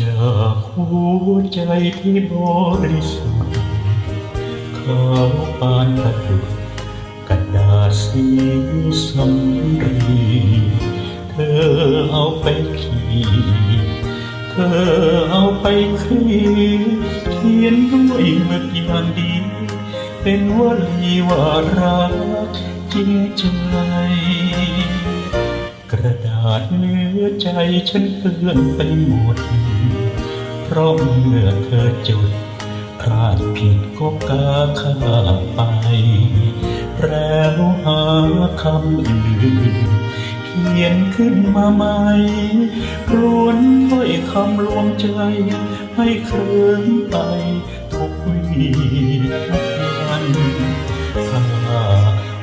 จากหัวใจที่บริสุทธิ์เขาปานประดุจกระดาษสีสำรีเธอเอาไปขีดเธอเอาไปคลีเขียนด้วยหมึกอย่างดี เป็นวลีว่ารักจริงใจกระดาษเนื้อใจฉันเปื้อนไปหมดเพราะเมื่อเธอจุดพลาดผิดก็กาข้าไปแล้วหาคำอื่นเขียนขึ้นมาใหม่รวนถ้อยคำลวงใจ ให้เคลิ้มไปทุกวีวันถ้า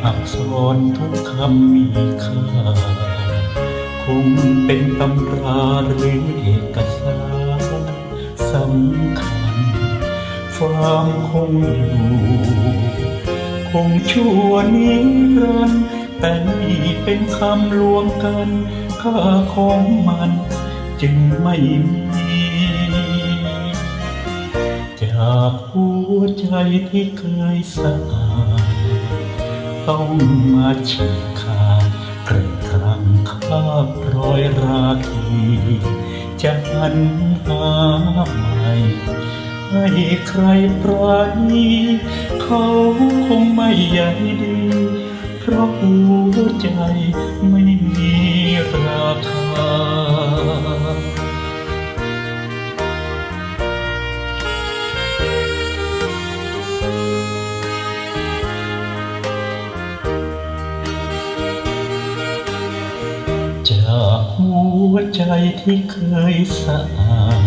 อักษรทุกคำมีค่า คงเป็นตำราหรือเอก ความคงอยู่ คงชั่วนิรันดร์แต่นี่เป็นคำลวงกันค่าของมันจึงไม่มีจากหัวใจที่เคยสะอาดต้องมาฉีกขาดกระครังคาบรอยราคีจะหันหาใหม่ ให้ใครปราณีเขาคงไม่ใหญ่ดี เพราะหัวใจไม่มีราคา จากหัวใจที่เคยสะอาด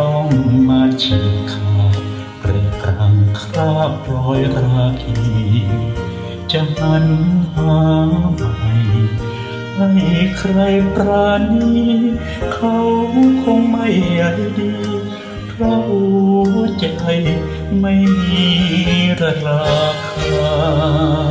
ต้องมาฉีกขาดเกรกรังคราบรอยราคีจะหันหาใหม่ให้ใครปราณีเขาคงไม่ใหญ่ดีเพราะหัวใจไม่มีราคา